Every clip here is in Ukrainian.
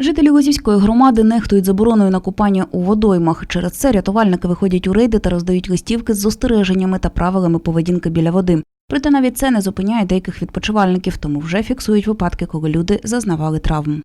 Жителі Лозівської громади нехтують забороною на купання у водоймах. Через це рятувальники виходять у рейди та роздають листівки з застереженнями та правилами поведінки біля води. Проте навіть це не зупиняє деяких відпочивальників, тому вже фіксують випадки, коли люди зазнавали травм.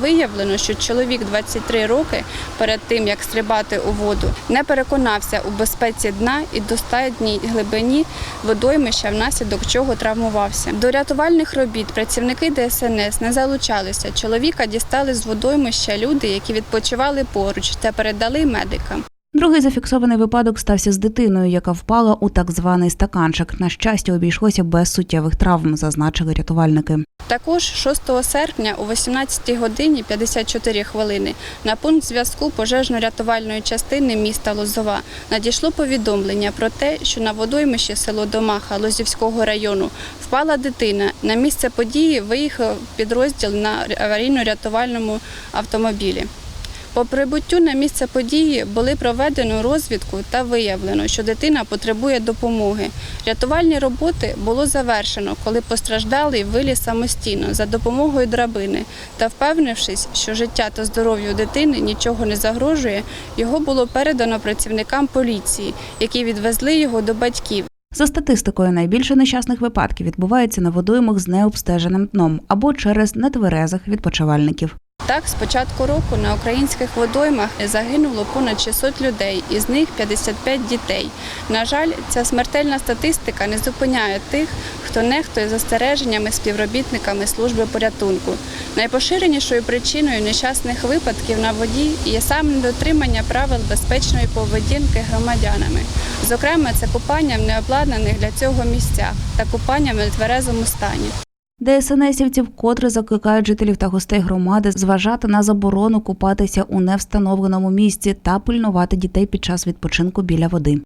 Виявлено, що чоловік 23 роки перед тим як стрибати у воду не переконався у безпеці дна і достатній глибині водоймища, внаслідок чого травмувався. До рятувальних робіт працівники ДСНС не залучалися. Чоловіка дістали з водоймища люди, які відпочивали поруч, та передали медикам. Другий зафіксований випадок стався з дитиною, яка впала у так званий стаканчик. На щастя, обійшлося без суттєвих травм, зазначили рятувальники. Також 6 серпня о 18 годині 54 хвилини на пункт зв'язку пожежно-рятувальної частини міста Лозова надійшло повідомлення про те, що на водоймищі село Домаха Лозівського району впала дитина. На місце події виїхав підрозділ на аварійно-рятувальному автомобілі. По прибуттю на місце події були проведено розвідку та виявлено, що дитина потребує допомоги. Рятувальні роботи було завершено, коли постраждалий виліз самостійно за допомогою драбини та впевнившись, що життя та здоров'ю дитини нічого не загрожує, його було передано працівникам поліції, які відвезли його до батьків. За статистикою, найбільше нещасних випадків відбувається на водоймах з необстеженим дном або через нетверезих відпочивальників. Так, з початку року на українських водоймах загинуло понад 600 людей, із них 55 дітей. На жаль, ця смертельна статистика не зупиняє тих, хто нехтує застереженнями співробітниками служби порятунку. Найпоширенішою причиною нещасних випадків на воді є саме недотримання правил безпечної поведінки громадянами. Зокрема, це купання в необладнаних для цього місцях та купання в нетверезому стані. ДСНСівці вкотре закликають жителів та гостей громади зважати на заборону купатися у невстановленому місці та пильнувати дітей під час відпочинку біля води.